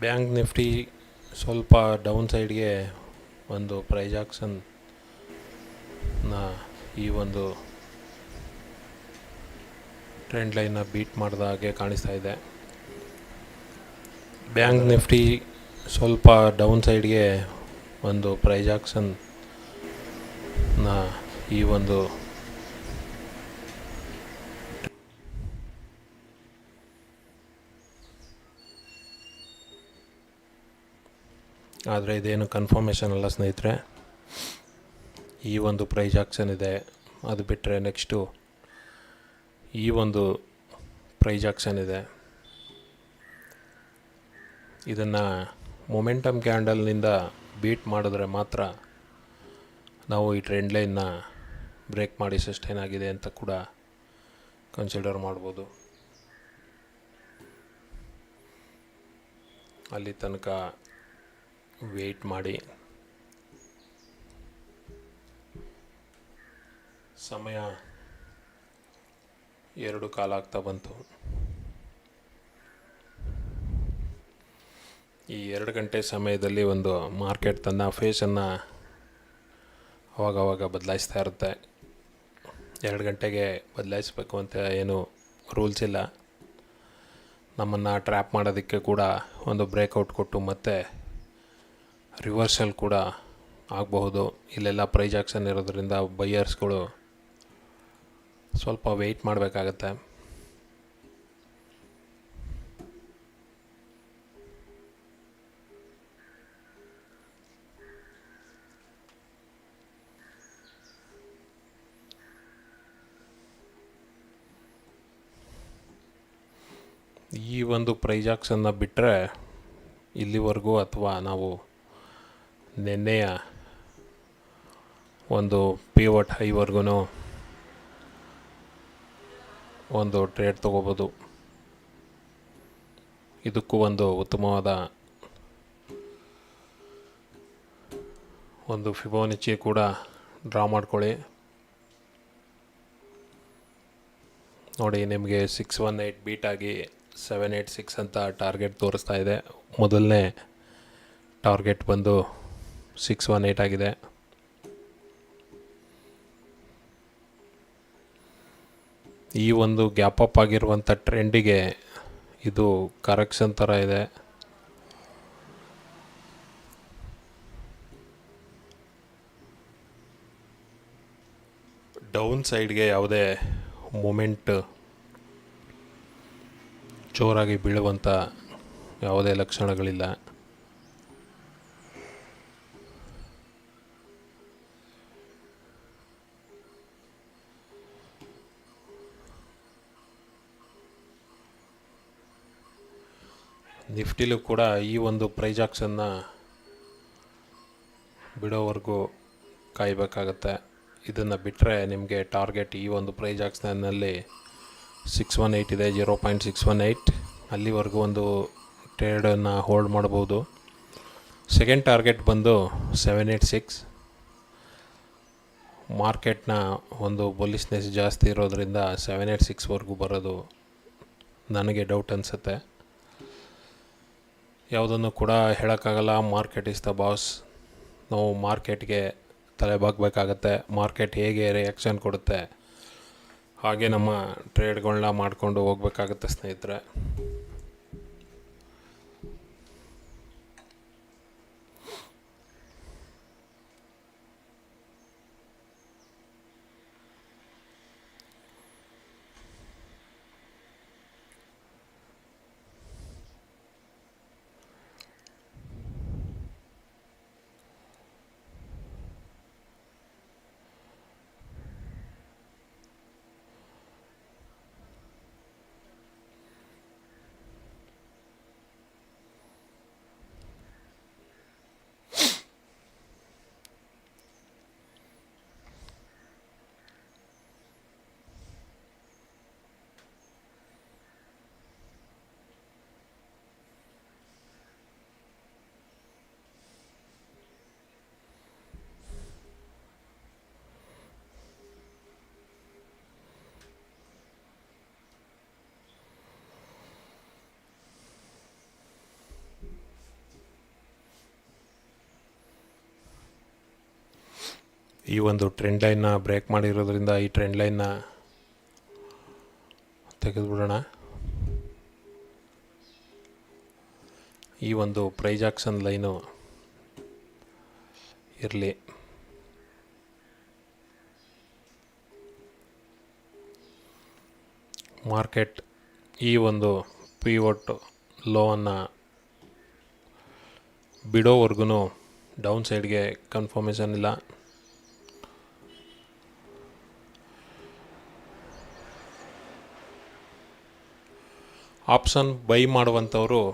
Bank Nifty ಸ್ವಲ್ಪ down ಸೈಡ್ಗೆ ಒಂದು ಪ್ರೈಸ್ನ ಈ ಒಂದು ಟ್ರೆಂಡ್ ಲೈನ್ನ ಬೀಟ್ ಮಾಡಿದ ಹಾಗೆ ಕಾಣಿಸ್ತಾ ಇದೆ. ಬ್ಯಾಂಕ್ ನಿಫ್ಟಿ ಸ್ವಲ್ಪ ಡೌನ್ ಸೈಡ್ಗೆ ಒಂದು ಪ್ರೈಸ್ನ ಈ ಒಂದು ಆದರೆ ಇದೇನು ಕನ್ಫರ್ಮೇಷನ್ ಅಲ್ಲ ಸ್ನೇಹಿತರೆ. ಈ ಒಂದು ಪ್ರೈಸ್ ಆಕ್ಷನ್ ಇದೆ. ಅದು ಬಿಟ್ಟರೆ ನೆಕ್ಸ್ಟು ಈ ಒಂದು ಪ್ರೈಸ್ ಆಕ್ಷನ್ ಇದೆ. ಇದನ್ನು ಮೊಮೆಂಟಮ್ ಕ್ಯಾಂಡಲ್ನಿಂದ ಬೀಟ್ ಮಾಡಿದ್ರೆ ಮಾತ್ರ ನಾವು ಈ ಟ್ರೆಂಡ್ ಲೈನ್ನ ಬ್ರೇಕ್ ಮಾಡಿ ಸಸ್ಟೈನ್ ಆಗಿದೆ ಅಂತ ಕೂಡ ಕನ್ಸಿಡರ್ ಮಾಡ್ಬೋದು. ಅಲ್ಲಿ ತನಕ ವೆಯ್ಟ್ ಮಾಡಿ. ಸಮಯ ಎರಡು ಕಾಲ ಆಗ್ತಾ ಬಂತು. ಈ ಎರಡು ಗಂಟೆ ಸಮಯದಲ್ಲಿ ಒಂದು ಮಾರ್ಕೆಟ್ ತನ್ನ ಫೇಸನ್ನು ಅವಾಗವಾಗ ಬದಲಾಯಿಸ್ತಾ ಇರುತ್ತೆ. ಎರಡು ಗಂಟೆಗೆ ಬದಲಾಯಿಸಬೇಕು ಅಂತ ಏನು ರೂಲ್ಸ್ ಇಲ್ಲ. ನಮ್ಮನ್ನು ಟ್ರ್ಯಾಪ್ ಮಾಡೋದಕ್ಕೆ ಕೂಡ ಒಂದು ಬ್ರೇಕೌಟ್ ಕೊಟ್ಟು ಮತ್ತೆ ರಿವರ್ಸಲ್ ಕೂಡ ಆಗಬಹುದು. ಇಲ್ಲೆಲ್ಲ ಪ್ರೈಸ್ ಆಕ್ಷನ್ ಇರೋದ್ರಿಂದ ಬೈಯರ್ಸ್ಗಳು ಸ್ವಲ್ಪ ವೆಯ್ಟ್ ಮಾಡಬೇಕಾಗತ್ತೆ. ಈ ಒಂದು ಪ್ರೈಸ್ ಆಕ್ಷನ್ನ ಬಿಟ್ಟರೆ ಇಲ್ಲಿವರೆಗೂ ಅಥವಾ ನಾವು ನಿನ್ನೆಯ ಒಂದು ಪಿವಟ್ ಹೈವರೆಗೂ ಒಂದು ಟ್ರೇಡ್ ತೊಗೋಬೋದು. ಇದಕ್ಕೂ ಒಂದು ಉತ್ತಮವಾದ ಒಂದು ಫಿಬೋನಿಚಿ ಕೂಡ ಡ್ರಾ ಮಾಡ್ಕೊಳ್ಳಿ. ನೋಡಿ, ನಿಮಗೆ ಸಿಕ್ಸ್ ಒನ್ ಏಯ್ಟ್ ಬೀಟ್ ಆಗಿ ಸೆವೆನ್ ಏಯ್ಟ್ ಸಿಕ್ಸ್ ಅಂತ ಟಾರ್ಗೆಟ್ ತೋರಿಸ್ತಾ ಇದೆ. ಮೊದಲನೇ ಟಾರ್ಗೆಟ್ ಬಂದು ಸಿಕ್ಸ್ ಒನ್ ಏಯ್ಟ್ ಆಗಿದೆ. ಈ ಒಂದು ಗ್ಯಾಪ್ ಅಪ್ ಆಗಿರುವಂಥ ಟ್ರೆಂಡಿಗೆ ಇದು ಕರೆಕ್ಷನ್ ಥರ ಇದೆ. ಡೌನ್ ಸೈಡ್ಗೆ ಯಾವುದೇ ಮೂಮೆಂಟ್ ಜೋರಾಗಿ ಬೀಳುವಂಥ ಯಾವುದೇ ಲಕ್ಷಣಗಳಿಲ್ಲ. ನಿಫ್ಟಿಲೂ ಕೂಡ ಈ ಒಂದು ಪ್ರೈಸ್ ಆಕ್ಷನ್ನ ಬಿಡೋವರೆಗೂ ಕಾಯಬೇಕಾಗತ್ತೆ. ಇದನ್ನು ಬಿಟ್ಟರೆ ನಿಮಗೆ ಟಾರ್ಗೆಟ್ ಈ ಒಂದು ಪ್ರೈಸ್ ಆಕ್ಷನ್ನಲ್ಲಿ ಸಿಕ್ಸ್ ಒನ್ ಏಯ್ಟ್ ಇದೆ, zero point six one eight. ಅಲ್ಲಿವರೆಗೂ ಒಂದು ಟ್ರೇಡನ್ನು ಹೋಲ್ಡ್ ಮಾಡ್ಬೋದು. ಸೆಕೆಂಡ್ ಟಾರ್ಗೆಟ್ ಬಂದು ಸೆವೆನ್ ಏಯ್ಟ್ ಸಿಕ್ಸ್. ಮಾರ್ಕೆಟ್ನ ಒಂದು ಬೊಲಿಸ್ನೆಸ್ ಜಾಸ್ತಿ ಇರೋದರಿಂದ ಸೆವೆನ್ ಏಯ್ಟ್ ಸಿಕ್ಸ್ವರೆಗೂ ಬರೋದು ನನಗೆ ಡೌಟ್ ಅನಿಸುತ್ತೆ. ಯಾವುದನ್ನು ಕೂಡ ಹೇಳೋಕ್ಕಾಗಲ್ಲ. ಮಾರ್ಕೆಟ್ ಇಸ್ ದ ಬಾಸ್ ನಾವು ಮಾರ್ಕೆಟ್ಗೆ ತಲೆ ಬಾಗಬೇಕಾಗತ್ತೆ ಮಾರ್ಕೆಟ್ ಹೇಗೆ ರಿಯಾಕ್ಷನ್ ಕೊಡುತ್ತೆ? ಹಾಗೆ ನಮ್ಮ ಟ್ರೇಡ್ಗಳನ್ನ ಮಾಡಿಕೊಂಡು ಹೋಗ್ಬೇಕಾಗತ್ತೆ ಸ್ನೇಹಿತರೆ. ಈ ಒಂದು ಟ್ರೆಂಡ್ ಲೈನ್ನ ಬ್ರೇಕ್ ಮಾಡಿರೋದ್ರಿಂದ ಈ ಟ್ರೆಂಡ್ ಲೈನ್ನ ತೆಗೆದುಬಿಡೋಣ. ಈ ಒಂದು ಪ್ರೈಜ್ ಆಕ್ಷನ್ ಲೈನು ಇರಲಿ. ಮಾರ್ಕೆಟ್ ಈ ಒಂದು ಪಿ ಒಟ್ಟು ಲೋವನ್ನು ಬಿಡೋವರೆಗೂ ಡೌನ್ ಸೈಡ್ಗೆ ಕನ್ಫರ್ಮೇಷನ್ ಇಲ್ಲ. ಆಪ್ಷನ್ ಬೈ ಮಾಡುವಂಥವರು.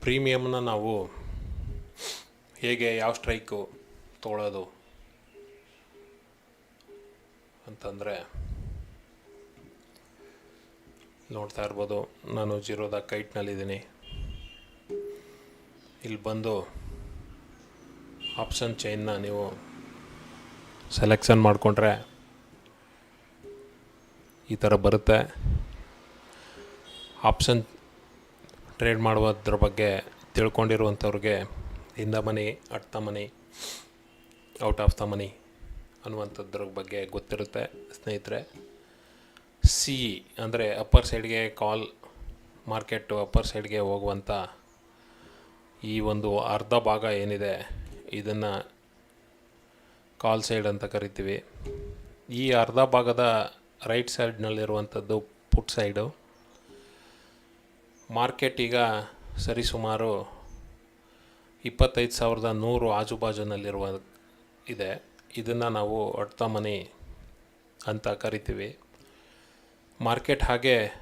ಪ್ರೀಮಿಯಮ್ನ ನಾವು ಹೇಗೆ ಯಾವ ಸ್ಟ್ರೈಕು ತೊಗೊಳೋದು ಅಂತಂದರೆ ನೋಡ್ತಾ ಇರ್ಬೋದು. ನಾನು ಜಿರೋದ ಕೈಟ್ನಲ್ಲಿದ್ದೀನಿ. ಇಲ್ಲಿ ಬಂದು ಆಪ್ಷನ್ ಚೈನ್ನ ನೀವು ಸೆಲೆಕ್ಷನ್ ಮಾಡಿಕೊಂಡ್ರೆ ಈ ಥರ ಬರುತ್ತೆ. ಆಪ್ಷನ್ ಟ್ರೇಡ್ ಮಾಡುವುದ್ರ ಬಗ್ಗೆ ತಿಳ್ಕೊಂಡಿರುವಂಥವ್ರಿಗೆ in the money, at the money, out of the money ಅನ್ನುವಂಥದ್ರ ಬಗ್ಗೆ ಗೊತ್ತಿರುತ್ತೆ ಸ್ನೇಹಿತರೆ. ಸಿ ಅಂದರೆ ಅಪ್ಪರ್ ಸೈಡ್ಗೆ ಕಾಲ್ ಮಾರ್ಕೆಟು, ಅಪ್ಪರ್ ಸೈಡ್ಗೆ ಹೋಗುವಂಥ ಈ ಒಂದು ಅರ್ಧ ಭಾಗ ಏನಿದೆ, ಇದನ್ನು ಕಾಲ್ ಸೈಡ್ ಅಂತ ಕರಿತೀವಿ. ಈ ಅರ್ಧ ಭಾಗದ ರೈಟ್ ಸೈಡ್ನಲ್ಲಿರುವಂಥದ್ದು ಪುಟ್ ಸೈಡು ಮಾರ್ಕೆಟ್ ಈಗ ಸರಿಸುಮಾರು ಇಪ್ಪತ್ತೈದು ಸಾವಿರದ ನೂರು ಆಜುಬಾಜುನಲ್ಲಿರುವ ಇದೆ. ಇದನ್ನು ನಾವು ಮನಿ ಅಂತ ಕರಿತೀವಿ. ಮಾರ್ಕೆಟ್ ಹಾಗೆ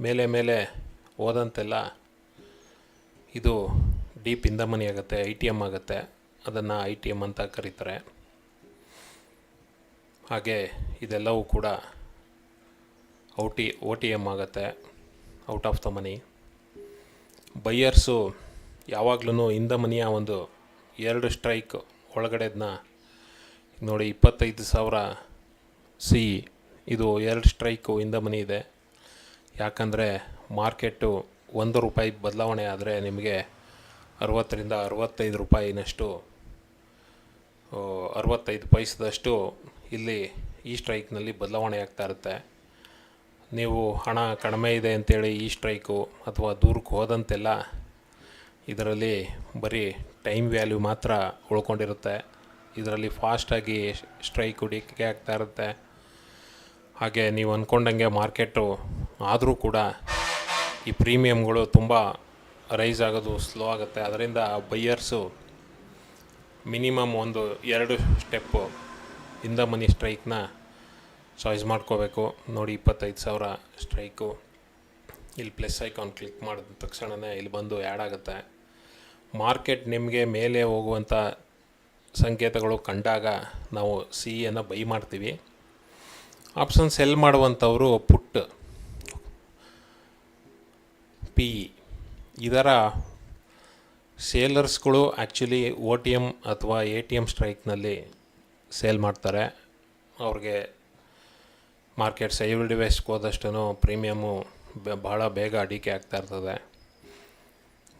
ಮೇಲೆ ಮೇಲೆ ಹೋದಂತೆಲ್ಲ ಇದು ಡೀಪ್ ಮನಿ ಆಗುತ್ತೆ ಐ ಟಿ ಎಂ ಆಗುತ್ತೆ. ಅದನ್ನು ಐ ಟಿ ಎಂ ಅಂತ ಕರೀತಾರೆ. ಹಾಗೆ ಇದೆಲ್ಲವೂ ಕೂಡ ಔ ಒ ಓ ಟಿ ಎಂ ಆಗುತ್ತೆ out of the money buyers ಯಾವಾಗ್ಲೂ ಇಂದ ಮನಿಯ ಒಂದು ಎರಡು ಸ್ಟ್ರೈಕ್ ಒಳಗಡೆದನ್ನ ನೋಡಿ ಇಪ್ಪತ್ತೈದು ಸಾವಿರ ಸಿ ಇದು ಎರಡು ಸ್ಟ್ರೈಕು ಇಂದ ಮನಿ ಇದೆ. ಯಾಕಂದರೆ ಮಾರ್ಕೆಟು ಒಂದು ರೂಪಾಯಿ ಬದಲಾವಣೆ ಆದರೆ ನಿಮಗೆ ಅರವತ್ತರಿಂದ ಅರವತ್ತೈದು ರೂಪಾಯಿನಷ್ಟು ಅರವತ್ತೈದು ಪೈಸದಷ್ಟು ಇಲ್ಲಿ ಈ ಸ್ಟ್ರೈಕ್ನಲ್ಲಿ ಬದಲಾವಣೆ ಆಗ್ತಾ ಇರುತ್ತೆ. ನೀವು ಹಣ ಕಡಿಮೆ ಇದೆ ಅಂತೇಳಿ ಈ ಸ್ಟ್ರೈಕು ಅಥವಾ ದೂರಕ್ಕೆ ಹೋದಂತೆಲ್ಲ ಇದರಲ್ಲಿ ಬರೀ ಟೈಮ್ ವ್ಯಾಲ್ಯೂ ಮಾತ್ರ ಉಳ್ಕೊಂಡಿರುತ್ತೆ. ಇದರಲ್ಲಿ ಫಾಸ್ಟಾಗಿ ಸ್ಟ್ರೈಕ್ ಹುಡಿಕೆ ಆಗ್ತಾ ಇರುತ್ತೆ. ಹಾಗೆ ನೀವು ಅಂದ್ಕೊಂಡಂಗೆ ಮಾರ್ಕೆಟು ಆದರೂ ಕೂಡ ಈ ಪ್ರೀಮಿಯಮ್ಗಳು ತುಂಬ ರೈಸ್ ಆಗೋದು ಸ್ಲೋ ಆಗುತ್ತೆ. ಅದರಿಂದ ಬೈಯರ್ಸು ಮಿನಿಮಮ್ ಒಂದು ಎರಡು ಸ್ಟೆಪ್ಪು ಇಂದ ಮನಿ ಸ್ಟ್ರೈಕ್ನ ಚಾಯ್ಸ್ ಮಾಡ್ಕೋಬೇಕು. ನೋಡಿ, ಇಪ್ಪತ್ತೈದು ಸಾವಿರ ಸ್ಟ್ರೈಕು. ಇಲ್ಲಿ ಪ್ಲಸ್ ಐಕಾನ್ ಕ್ಲಿಕ್ ಮಾಡಿದ ತಕ್ಷಣವೇ ಇಲ್ಲಿ ಬಂದು ಆ್ಯಡ್ ಆಗುತ್ತೆ. ಮಾರ್ಕೆಟ್ ನಿಮಗೆ ಮೇಲೆ ಹೋಗುವಂಥ ಸಂಕೇತಗಳು ಕಂಡಾಗ ನಾವು ಸಿ ಅನ್ನು ಬೈ ಮಾಡ್ತೀವಿ. ಆಪ್ಷನ್ ಸೆಲ್ ಮಾಡುವಂಥವರು ಪುಟ್, ಪಿ, ಇದರ ಸೇಲರ್ಸ್ಗಳು ಆ್ಯಕ್ಚುಲಿ ಓ ಟಿ ಎಂ ಅಥವಾ ಎ ಟಿ ಎಂ ಸ್ಟ್ರೈಕ್ನಲ್ಲಿ ಸೇಲ್ ಮಾಡ್ತಾರೆ. ಅವ್ರಿಗೆ ಮಾರ್ಕೆಟ್ ಸೇವ್ ಡಿವೈಸ್ಗೆ ಹೋದಷ್ಟು ಪ್ರೀಮಿಯಮು ಭಾಳ ಬೇಗ ಅಡಿಕೆ ಆಗ್ತಾ ಇರ್ತದೆ.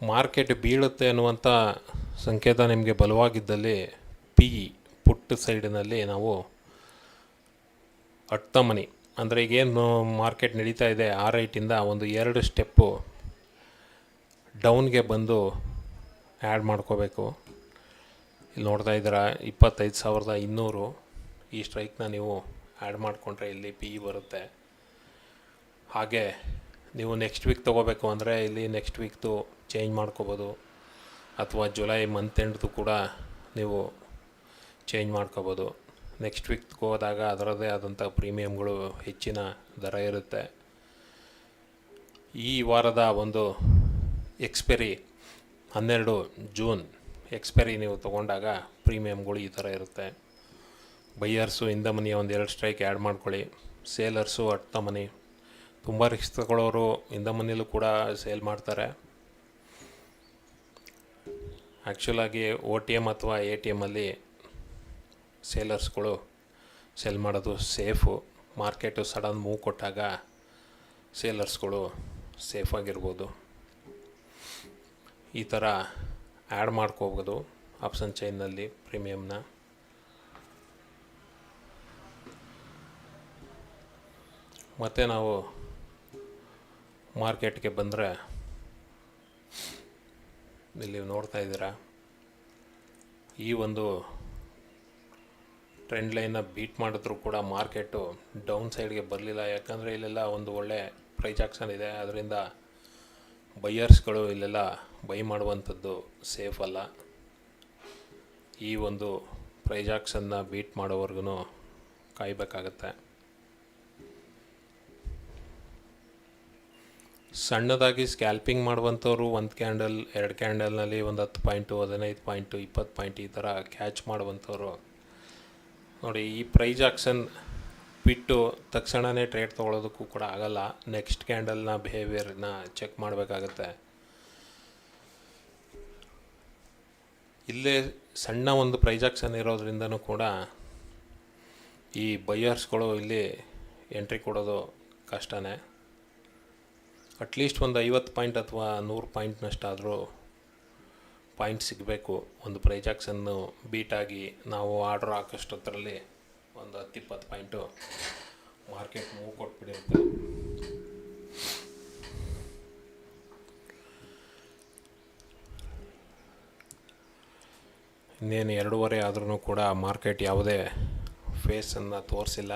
ಮಾರ್ಕೆಟ್ ಬೀಳುತ್ತೆ ಅನ್ನುವಂಥ ಸಂಕೇತ ನಿಮಗೆ ಬಲವಾಗಿದ್ದಲ್ಲಿ ಪಿ ಪುಟ್ ಸೈಡಿನಲ್ಲಿ ನಾವು ಅಟ್ಟ ಮನಿ. ಅಂದರೆ ಈಗೇನು ಮಾರ್ಕೆಟ್ ನಡೀತಾ ಇದೆ, ಆ ರೈಟಿಂದ ಒಂದು ಎರಡು ಸ್ಟೆಪ್ಪು ಡೌನ್ಗೆ ಬಂದು ಆ್ಯಡ್ ಮಾಡ್ಕೋಬೇಕು. ಇಲ್ಲಿ ನೋಡ್ತಾ ಇದ್ದೀರಾ, ಇಪ್ಪತ್ತೈದು ಸಾವಿರದ ಇನ್ನೂರು ಈ ಸ್ಟ್ರೈಕ್ನ ನೀವು ಆ್ಯಡ್ ಮಾಡಿಕೊಂಡ್ರೆ ಇಲ್ಲಿ ಪಿ ಬರುತ್ತೆ. ಹಾಗೆ ನೀವು ನೆಕ್ಸ್ಟ್ ವೀಕ್ ತೊಗೋಬೇಕು ಅಂದರೆ ಇಲ್ಲಿ ನೆಕ್ಸ್ಟ್ ವೀಕ್ದು ಚೇಂಜ್ ಮಾಡ್ಕೋಬೋದು. ಅಥವಾ ಜುಲೈ ಮಂತ್ ಎಂಡ್ದು ಕೂಡ ನೀವು ಚೇಂಜ್ ಮಾಡ್ಕೋಬೋದು. ನೆಕ್ಸ್ಟ್ ವೀಕ್ ಹೋದಾಗ ಅದರದ್ದೇ ಆದಂಥ ಪ್ರೀಮಿಯಮ್ಗಳು ಹೆಚ್ಚಿನ ದರ ಇರುತ್ತೆ. ಈ ವಾರದ ಒಂದು ಎಕ್ಸ್ಪೈರಿ ಹನ್ನೆರಡು ಜೂನ್ ಎಕ್ಸ್ಪೈರಿ ನೀವು ತಗೊಂಡಾಗ ಪ್ರೀಮಿಯಮ್ಗಳು ಈ ಥರ ಇರುತ್ತೆ. ಬೈಯರ್ಸು ಇಂದ ಮನೆಯ ಎರಡು ಸ್ಟ್ರೈಕ್ ಆ್ಯಡ್ ಮಾಡ್ಕೊಳ್ಳಿ. ಸೇಲರ್ಸು ಅಟ್ಟ ಮನೆ ತುಂಬ ರಿಕ್ಸ್ ತಗೊಳ್ಳೋರು ಇಂದ ಮನೆಯಲ್ಲೂ ಕೂಡ ಸೇಲ್ ಮಾಡ್ತಾರೆ. ಆ್ಯಕ್ಚುಲಾಗಿ ಓ ಟಿ ಎಂ ಅಥವಾ ಎ ಟಿ ಎಮ್ಮಲ್ಲಿ ಸೇಲರ್ಸ್ಗಳು ಸೆಲ್ ಮಾಡೋದು ಸೇಫು. ಮಾರ್ಕೆಟು ಸಡನ್ ಮೂವ್ ಕೊಟ್ಟಾಗ ಸೇಲರ್ಸ್ಗಳು ಸೇಫಾಗಿರ್ಬೋದು ಈ ಥರ ಆ್ಯಡ್ ಮಾಡ್ಕೋಬೋದು ಆಪ್ಷನ್ ಚೈನಲ್ಲಿ ಪ್ರೀಮಿಯಮ್ನ ಮತ್ತು ನಾವು ಮಾರ್ಕೆಟ್ಗೆ ಬಂದರೆ ಇಲ್ಲಿ ನೋಡ್ತಾ ಇದ್ದೀರಾ, ಈ ಒಂದು ಟ್ರೆಂಡ್ ಲೈನ್ನ ಬೀಟ್ ಮಾಡಿದ್ರು ಕೂಡ ಮಾರ್ಕೆಟು ಡೌನ್ ಸೈಡ್ಗೆ ಬರಲಿಲ್ಲ. ಯಾಕಂದರೆ ಇಲ್ಲೆಲ್ಲ ಒಂದು ಒಳ್ಳೆ ಪ್ರೈಸ್ ಆಕ್ಷನ್ ಇದೆ. ಅದರಿಂದ ಬೈಯರ್ಸ್ಗಳು ಇಲ್ಲೆಲ್ಲ ಬೈ ಮಾಡುವಂಥದ್ದು ಸೇಫ್ ಅಲ್ಲ. ಈ ಒಂದು ಪ್ರೈಸ್ ಆಕ್ಷನ್ನ ಬೀಟ್ ಮಾಡೋವರೆಗೂ ಕಾಯಬೇಕಾಗತ್ತೆ. ಸಣ್ಣದಾಗಿ ಸ್ಕ್ಯಾಲ್ಪಿಂಗ್ ಮಾಡುವಂಥವ್ರು ಒಂದು ಕ್ಯಾಂಡಲ್ ಎರಡು ಕ್ಯಾಂಡಲ್ನಲ್ಲಿ ಒಂದು ಹತ್ತು ಪಾಯಿಂಟು ಹದಿನೈದು ಪಾಯಿಂಟು ಇಪ್ಪತ್ತು ಪಾಯಿಂಟ್ ಈ ಥರ ಕ್ಯಾಚ್ ಮಾಡುವಂಥವ್ರು. ನೋಡಿ, ಈ ಪ್ರೈಸ್ ಆಕ್ಷನ್ ಬಿಟ್ಟು ತಕ್ಷಣವೇ ಟ್ರೇಡ್ ತೊಗೊಳೋದಕ್ಕೂ ಕೂಡ ಆಗಲ್ಲ. ನೆಕ್ಸ್ಟ್ ಕ್ಯಾಂಡಲ್ನ ಬಿಹೇವಿಯರ್ನ ಚೆಕ್ ಮಾಡಬೇಕಾಗತ್ತೆ. ಇಲ್ಲೇ ಸಣ್ಣ ಒಂದು ಪ್ರೈಸ್ ಆಕ್ಷನ್ ಇರೋದ್ರಿಂದನೂ ಕೂಡ ಈ ಬೈಯರ್ಸ್ಗಳು ಇಲ್ಲಿ ಎಂಟ್ರಿ ಕೊಡೋದು ಕಷ್ಟನೇ. ಅಟ್ಲೀಸ್ಟ್ ಒಂದು ಐವತ್ತು ಪಾಯಿಂಟ್ ಅಥವಾ ನೂರು ಪಾಯಿಂಟ್ನಷ್ಟಾದರೂ ಪಾಯಿಂಟ್ ಸಿಗಬೇಕು. ಒಂದು ಪ್ರೈಜಾಕ್ಸನ್ನು ಬೀಟಾಗಿ ನಾವು ಆರ್ಡ್ರ್ ಹಾಕೋಷ್ಟೊತ್ತರಲ್ಲಿ ಒಂದು ಹತ್ತಿಪ್ಪತ್ತು ಪಾಯಿಂಟು ಮಾರ್ಕೆಟ್ ಮೂವ್ ಕೊಟ್ಬಿಡಿರುತ್ತೆ ಇನ್ನೇನು ಎರಡೂವರೆ ಆದ್ರೂ ಕೂಡ ಮಾರ್ಕೆಟ್ ಯಾವುದೇ ಫೇಸನ್ನು ತೋರಿಸಿಲ್ಲ.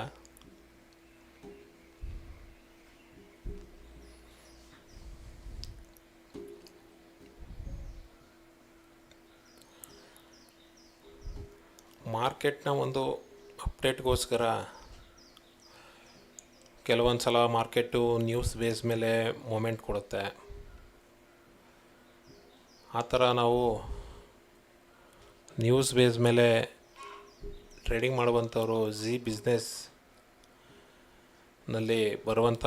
ಮಾರ್ಕೆಟ್ನ ಒಂದು ಅಪ್ಡೇಟ್ಗೋಸ್ಕರ ಕೆಲವೊಂದು ಸಲ ಮಾರ್ಕೆಟು ನ್ಯೂಸ್ ಬೇಸ್ ಮೇಲೆ ಮೂಮೆಂಟ್ ಕೊಡುತ್ತೆ. ಆ ಥರ ನಾವು ನ್ಯೂಸ್ ಬೇಸ್ ಮೇಲೆ ಟ್ರೇಡಿಂಗ್ ಮಾಡುವಂಥವರು ಝಿ ಬಿಸ್ನೆಸ್ನಲ್ಲಿ ಬರುವಂಥ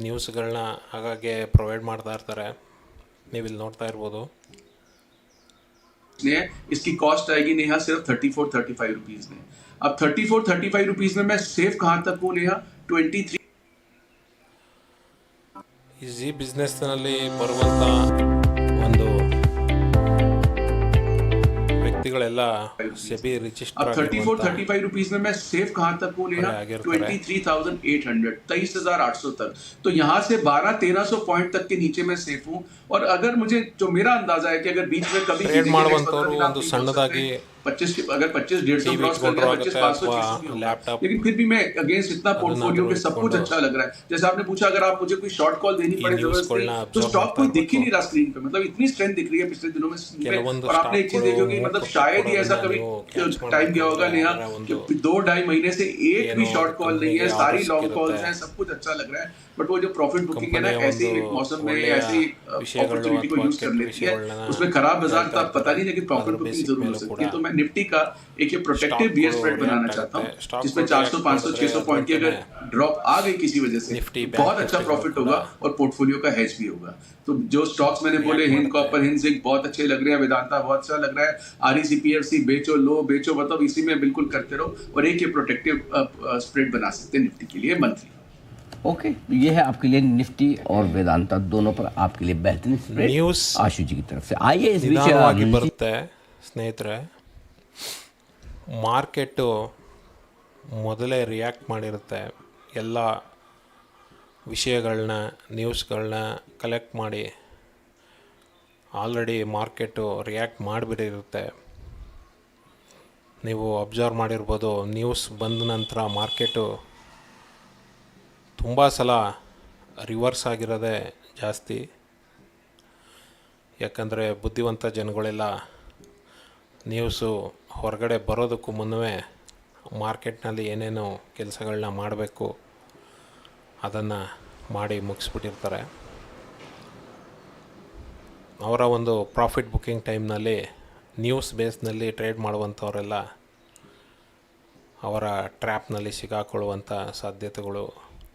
ನ್ಯೂಸ್ಗಳನ್ನ ಹಾಗಾಗಿ ಪ್ರೊವೈಡ್ ಮಾಡ್ತಾ ಇರ್ತಾರೆ. ನೀವು ಇಲ್ಲಿ ನೋಡ್ತಾ ಇರ್ಬೋದು. ने इसकी कॉस्ट आएगी नेहा सिर्फ thirty four thirty five rupees में अब thirty four thirty five rupees में मैं सेफ कहां तक हूं नेहा ट्वेंटी थ्री ಈ ಜಿ ಬಿಸ್ನೆಸ್ನಲ್ಲಿ ಬರುವಂಥ ವ್ಯಕ್ತಿಗಳೆಲ್ಲ ಸೆಬಿ ರಿಜಿಸ್ಟರ್ अब thirty four thirty five rupees में मैं सेफ कहां तक हूं नेहा बड़े आगे रुक ट्वेंटी रहे थ्री थाउजेंड एट हंड्रेड तेईस हजार आठ सौ तक तो यहाँ से बारह तेरह सौ पॉइंट तक के नीचे मैं सेफ हूँ और अगर मुझे जो मेरा अंदाजा है कि अगर बीच में कभी Trade देखिए, ಮಾಡುವಂಥವ್ರು next पंद्रह दिन ಒಂದು आप ಸಣ್ಣದಾಗಿ पच्चीस अगर पच्चीस डेढ़ सौ क्रॉस कर गया पच्चीस पाँच सौ लैपटॉप लेकिन फिर भी मैं अगेंस्ट इतना पोर्टफोलियो में सब कुछ अच्छा लग रहा है। जैसे आपने पूछा अगर आप मुझे कोई शॉर्ट कॉल देनी पड़े तो स्टॉक कोई दिख ही नहीं रहा स्क्रीन पे। मतलब इतनी स्ट्रेंथ दिख रही है पिछले दिनों में और आपने एक चीज़ देखी होगी मतलब शायद ही ऐसा कभी टाइम गया होगा नेहा दो ढाई महीने से एक भी शॉर्ट कॉल नहीं है सारी लॉन्ग कॉल्स हैं। सब कुछ अच्छा लग रहा है। बट वो जो प्रॉफिट बुकिंग है ना ऐसे ही मौसम में ऐसे अपॉर्चुनिटी को यूज़ कर लेती है। उसमें खराब बाज़ार था तो पता नहीं लेकिन प्रॉफिट बुकिंग ज़रूर हो सकती है तो मैं निफ्टी का एक ये protective Stock B S spread बनाना react चाहता हूँ करते हैं। Stock जिसमें को 400 react 500 करते 600 पॉइंट की अगर हैं। ड्रॉप आ गई किसी वजह से Nifty, तो Bank बहुत अच्छा Nifty प्रॉफिट होगा। होगा और पोर्टफोलियो का हेज भी होगा तो जो स्टॉक्स मैंने React बोले हिंद करते कॉपर हिंद जिंक बहुत अच्छे लग रहे हैं वेदांता बहुत अच्छा लग रहा है आर ई बेचो लो बेचो मतलब इसी में बिल्कुल करते रहो और एक ये प्रोटेक्टिव स्प्रेड बना सकते हैं निफ्टी के लिए मंथली ओके तो ये है आपके लिए निफ्टी और वेदांता दोनों पर आपके लिए बेहतरीन स्प्रेड न्यूज़ आशु जी की तरफ से आइए इस बीच ನಿಧಾನವಾಗಿ अनिल जी, ಬರುತ್ತೆ ಸ್ನೇಹಿತರೆ ಮಾರ್ಕೆಟು ಮೊದಲೇ ರಿಯಾಕ್ಟ್ ಮಾಡಿರುತ್ತೆ ಎಲ್ಲ ವಿಷಯಗಳನ್ನ ನ್ಯೂಸ್ಗಳನ್ನ ಕಲೆಕ್ಟ್ ಮಾಡಿ ಆಲ್ರೆಡಿ ಮಾರ್ಕೆಟು ರಿಯಾಕ್ಟ್ ಮಾಡಿಬಿಟ್ಟಿರುತ್ತೆ. ನೀವು ಅಬ್ಸರ್ವ್ ಮಾಡಿರ್ಬೋದು ನ್ಯೂಸ್ ಬಂದ ನಂತರ ಮಾರ್ಕೆಟು ತುಂಬ ಸಲ ರಿವರ್ಸ್ ಆಗಿರೋದೇ ಜಾಸ್ತಿ. ಯಾಕಂದರೆ ಬುದ್ಧಿವಂತ ಜನಗಳೆಲ್ಲ ನ್ಯೂಸು ಹೊರಗಡೆ ಬರೋದಕ್ಕೂ ಮುನ್ನವೇ ಮಾರ್ಕೆಟ್ನಲ್ಲಿ ಏನೇನು ಕೆಲಸಗಳನ್ನ ಮಾಡಬೇಕು ಅದನ್ನು ಮಾಡಿ ಮುಗಿಸ್ಬಿಟ್ಟಿರ್ತಾರೆ. ಅವರ ಒಂದು ಪ್ರಾಫಿಟ್ ಬುಕ್ಕಿಂಗ್ ಟೈಮ್ನಲ್ಲಿ ನ್ಯೂಸ್ ಬೇಸ್ನಲ್ಲಿ ಟ್ರೇಡ್ ಮಾಡುವಂಥವರೆಲ್ಲ ಅವರ ಟ್ರ್ಯಾಪ್ನಲ್ಲಿ ಸಿಗಾಕೊಳ್ಳುವಂಥ ಸಾಧ್ಯತೆಗಳು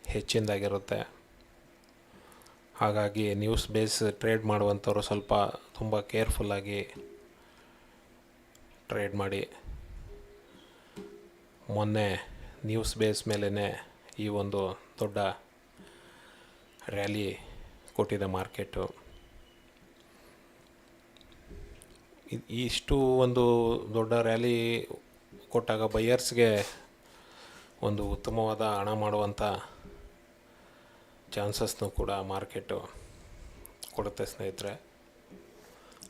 ಹೆಚ್ಚಿನದಾಗಿರುತ್ತೆ ಹಾಗಾಗಿ ನ್ಯೂಸ್ ಬೇಸ್ ಟ್ರೇಡ್ ಮಾಡುವಂಥವ್ರು ಸ್ವಲ್ಪ ತುಂಬ ಕೇರ್ಫುಲ್ಲಾಗಿ ಟ್ರೇಡ್ ಮಾಡಿ ಮೊನ್ನೆ ನ್ಯೂಸ್ ಬೇಸ್ ಮೇಲೇ ಈ ಒಂದು ದೊಡ್ಡ ರ್ಯಾಲಿ ಕೊಟ್ಟಿದೆ ಮಾರ್ಕೆಟು ಇಷ್ಟು ಒಂದು ದೊಡ್ಡ ರ್ಯಾಲಿ ಕೊಟ್ಟಾಗ ಬೈಯರ್ಸ್ಗೆ ಒಂದು ಉತ್ತಮವಾದ ಹಣ ಮಾಡುವಂಥ ಚಾನ್ಸಸ್ನು ಕೂಡ ಮಾರ್ಕೆಟು ಕೊಡುತ್ತೆ ಸ್ನೇಹಿತರೆ.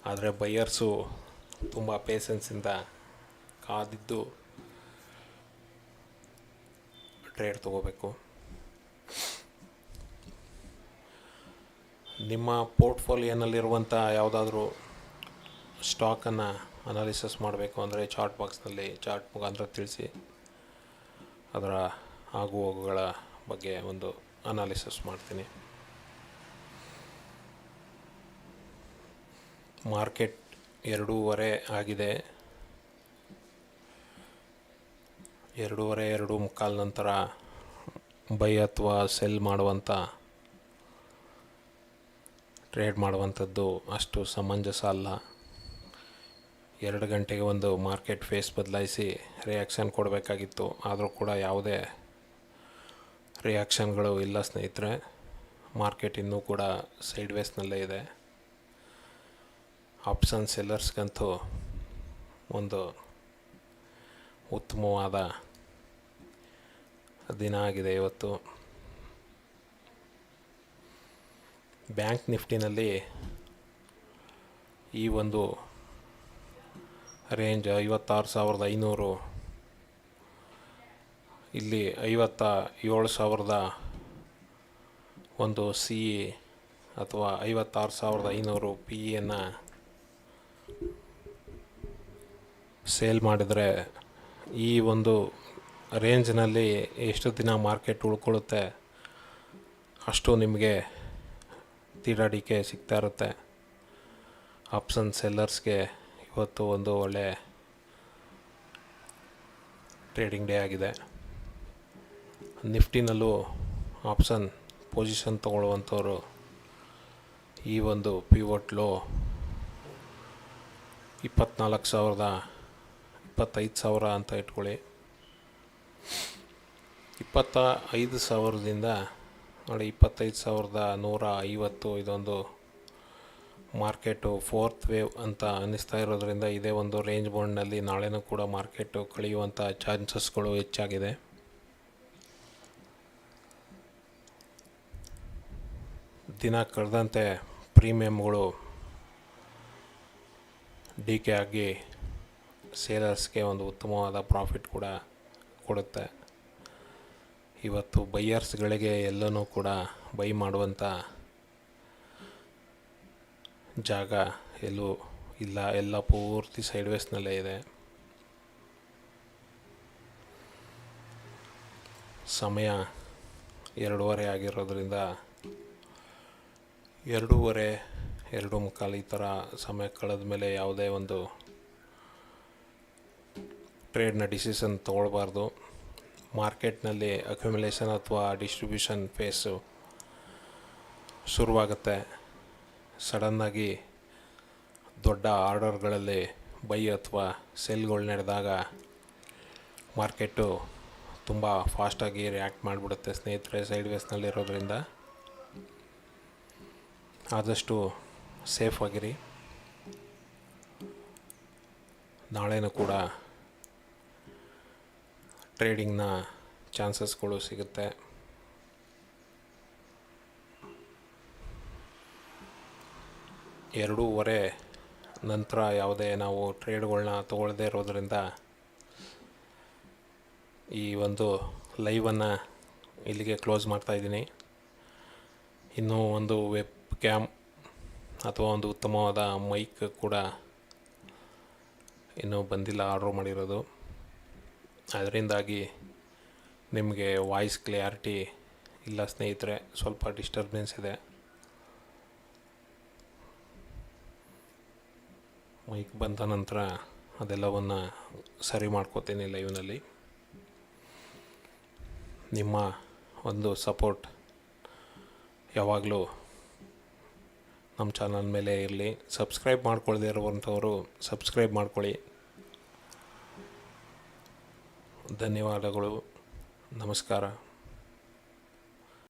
ಆದರೆ ಬೈಯರ್ಸು ತುಂಬ ಪೇಷನ್ಸಿಂದ ಕಾದಿದ್ದು ಟ್ರೇಡ್ ತಗೋಬೇಕು. ನಿಮ್ಮ ಪೋರ್ಟ್ಫೋಲಿಯೋನಲ್ಲಿರುವಂಥ ಯಾವುದಾದ್ರೂ ಸ್ಟಾಕನ್ನು ಅನಾಲಿಸಿಸ್ ಮಾಡಬೇಕು ಅಂದರೆ ಚಾರ್ಟ್ ಬಾಕ್ಸ್ನಲ್ಲಿ ಚಾರ್ಟ್ ಮುಖಾಂತರ ತಿಳಿಸಿ. ಅದರ ಆಗು ಹೋಗುಗಳ ಬಗ್ಗೆ ಒಂದು ಅನಾಲಿಸಿಸ್ ಮಾಡ್ತೀನಿ. ಮಾರ್ಕೆಟ್ ಎರಡೂವರೆ ಆಗಿದೆ. ಎರಡೂವರೆ, ಎರಡು ಮುಕ್ಕಾಲು ನಂತರ ಬೈ ಅಥವಾ ಸೆಲ್ ಮಾಡುವಂಥ ಟ್ರೇಡ್ ಮಾಡುವಂಥದ್ದು ಅಷ್ಟು ಸಮಂಜಸ ಅಲ್ಲ. ಎರಡು ಗಂಟೆಗೆ ಒಂದು ಮಾರ್ಕೆಟ್ ಫೇಸ್ ಬದಲಾಯಿಸಿ ರಿಯಾಕ್ಷನ್ ಕೊಡಬೇಕಾಗಿತ್ತು. ಆದರೂ ಕೂಡ ಯಾವುದೇ ರಿಯಾಕ್ಷನ್ಗಳು ಇಲ್ಲ ಸ್ನೇಹಿತರೆ. ಮಾರ್ಕೆಟ್ ಇನ್ನೂ ಕೂಡ ಸೈಡ್ ವೇಸ್ನಲ್ಲೇ ಇದೆ. ಆಪ್ಷನ್ ಸೆಲ್ಲರ್ಸ್ಗಂತೂ ಒಂದು ಉತ್ತಮವಾದ ದಿನ ಆಗಿದೆ ಇವತ್ತು. ಬ್ಯಾಂಕ್ ನಿಫ್ಟಿನಲ್ಲಿ ಈ ಒಂದು ರೇಂಜ್ ಐವತ್ತಾರು ಸಾವಿರದ ಐನೂರು, ಇಲ್ಲಿ ಐವತ್ತ ಏಳು ಸಾವಿರದ ಒಂದು ಸಿ ಅಥವಾ ಐವತ್ತಾರು ಸಾವಿರದ ಐನೂರು ಪಿ ಇಯನ್ನು ಸೇಲ್ ಮಾಡಿದರೆ ಈ ಒಂದು ರೇಂಜ್ನಲ್ಲಿ ಎಷ್ಟು ದಿನ ಮಾರ್ಕೆಟ್ ಉಳ್ಕೊಳ್ಳುತ್ತೆ, ಅಷ್ಟು ನಿಮಗೆ ತೀಡಾಡಿಕೆ ಸಿಗ್ತಾ ಇರುತ್ತೆ. ಆಪ್ಷನ್ ಸೆಲ್ಲರ್ಸ್ಗೆ ಇವತ್ತು ಒಂದು ಒಳ್ಳೆ ಟ್ರೇಡಿಂಗ್ ಡೇ ಆಗಿದೆ. ನಿಫ್ಟಿನಲ್ಲೂ ಆಪ್ಷನ್ ಪೊಸಿಷನ್ ತೊಗೊಳ್ಳುವಂಥವ್ರು ಈ ಒಂದು ಪಿವೋಟ್ ಲೋ ಇಪ್ಪತ್ನಾಲ್ಕು ಸಾವಿರದ ಇಪ್ಪತ್ತೈದು ಸಾವಿರ ಅಂತ ಇಟ್ಕೊಳ್ಳಿ. ಇಪ್ಪತ್ತ ಐದು ಸಾವಿರದಿಂದ ನೋಡಿ, ಇಪ್ಪತ್ತೈದು ಸಾವಿರದ ನೂರ ಐವತ್ತು ಇದೊಂದು ಮಾರ್ಕೆಟು ಫೋರ್ತ್ ವೇವ್ ಅಂತ ಅನ್ನಿಸ್ತಾ ಇರೋದ್ರಿಂದ ಇದೇ ಒಂದು ರೇಂಜ್ ಬೋಂಡ್ನಲ್ಲಿ ನಾಳೆನೂ ಕೂಡ ಮಾರ್ಕೆಟು ಕಳೆಯುವಂಥ ಚಾನ್ಸಸ್ಗಳು ಹೆಚ್ಚಾಗಿದೆ. ದಿನ ಕಳೆದಂತೆ ಪ್ರೀಮಿಯಮ್ಗಳು ಡಿ ಕೆ ಆಗಿ ಸೇಲರ್ಸ್ಗೆ ಒಂದು ಉತ್ತಮವಾದ ಪ್ರಾಫಿಟ್ ಕೂಡ ಕೊಡುತ್ತೆ. ಇವತ್ತು ಬೈಯರ್ಸ್ಗಳಿಗೆ ಎಲ್ಲನೂ ಕೂಡ ಬೈ ಮಾಡುವಂಥ ಜಾಗ ಎಲ್ಲೂ ಇಲ್ಲ, ಎಲ್ಲ ಪೂರ್ತಿ ಸೈಡ್ ವೇಸ್ನಲ್ಲೇ ಇದೆ. ಸಮಯ ಎರಡೂವರೆ ಆಗಿರೋದ್ರಿಂದ ಎರಡೂವರೆ, ಎರಡು ಮುಕ್ಕಾಲು ಈ ಥರ ಸಮಯ ಕಳೆದ ಮೇಲೆ ಯಾವುದೇ ಒಂದು ಟ್ರೇಡ್ನ ಡಿಸಿಷನ್ ತೊಗೊಳ್ಬಾರ್ದು. ಮಾರ್ಕೆಟ್ನಲ್ಲಿ ಅಕ್ಯುಮಿಲೇಷನ್ ಅಥವಾ ಡಿಸ್ಟ್ರಿಬ್ಯೂಷನ್ ಫೇಸು ಶುರುವಾಗುತ್ತೆ. ಸಡನ್ನಾಗಿ ದೊಡ್ಡ ಆರ್ಡರ್ಗಳಲ್ಲಿ ಬೈ ಅಥವಾ ಸೆಲ್ಗಳು ನಡೆದಾಗ ಮಾರ್ಕೆಟು ತುಂಬ ಫಾಸ್ಟಾಗಿ ರಿಯಾಕ್ಟ್ ಮಾಡಿಬಿಡುತ್ತೆ ಸ್ನೇಹಿತರೆ ಸೈಡ್ ವೇಸ್ನಲ್ಲಿರೋದ್ರಿಂದ ಆದಷ್ಟು ಸೇಫ್ ಆಗಿರಿ. ನಾಳೆನೂ ಕೂಡ ಟ್ರೇಡಿಂಗ್ನ ಚಾನ್ಸಸ್ಗಳು ಸಿಗುತ್ತೆ. ಎರಡೂವರೆ ನಂತರ ಯಾವುದೇ ನಾವು ಟ್ರೇಡ್ಗಳನ್ನ ತೊಗೊಳ್ಳದೇ ಇರೋದರಿಂದ ಈ ಒಂದು ಲೈವನ್ನು ಇಲ್ಲಿಗೆ ಕ್ಲೋಸ್ ಮಾಡ್ತಾಯಿದ್ದೀನಿ ಇನ್ನೂ ಒಂದು ವೆಬ್ ಕ್ಯಾಮ್ ಅಥವಾ ಒಂದು ಉತ್ತಮವಾದ ಮೈಕ್ ಕೂಡ ಇನ್ನೂ ಬಂದಿಲ್ಲ, ಆರ್ಡ್ರ್ ಮಾಡಿರೋದು. ಅದರಿಂದಾಗಿ ನಿಮಗೆ ವಾಯ್ಸ್ ಕ್ಲಿಯಾರಿಟಿ ಇಲ್ಲ ಸ್ನೇಹಿತರೆ, ಸ್ವಲ್ಪ ಡಿಸ್ಟರ್ಬೆನ್ಸ್ ಇದೆ. ಮೈಕ್ ಬಂದ ನಂತರ ಅದೆಲ್ಲವನ್ನು ಸರಿ ಮಾಡ್ಕೋತೀನಿ ಲೈವ್ನಲ್ಲಿ ನಿಮ್ಮ ಒಂದು ಸಪೋರ್ಟ್ ಯಾವಾಗಲೂ ನಮ್ಮ ಚಾನಲ್ ಮೇಲೆ ಇರಲಿ. ಸಬ್ಸ್ಕ್ರೈಬ್ ಮಾಡ್ಕೊಳ್ಳದೇ ಇರುವಂಥವರು ಸಬ್ಸ್ಕ್ರೈಬ್ ಮಾಡ್ಕೊಳ್ಳಿ. ಧನ್ಯವಾದಗಳು. ನಮಸ್ಕಾರ.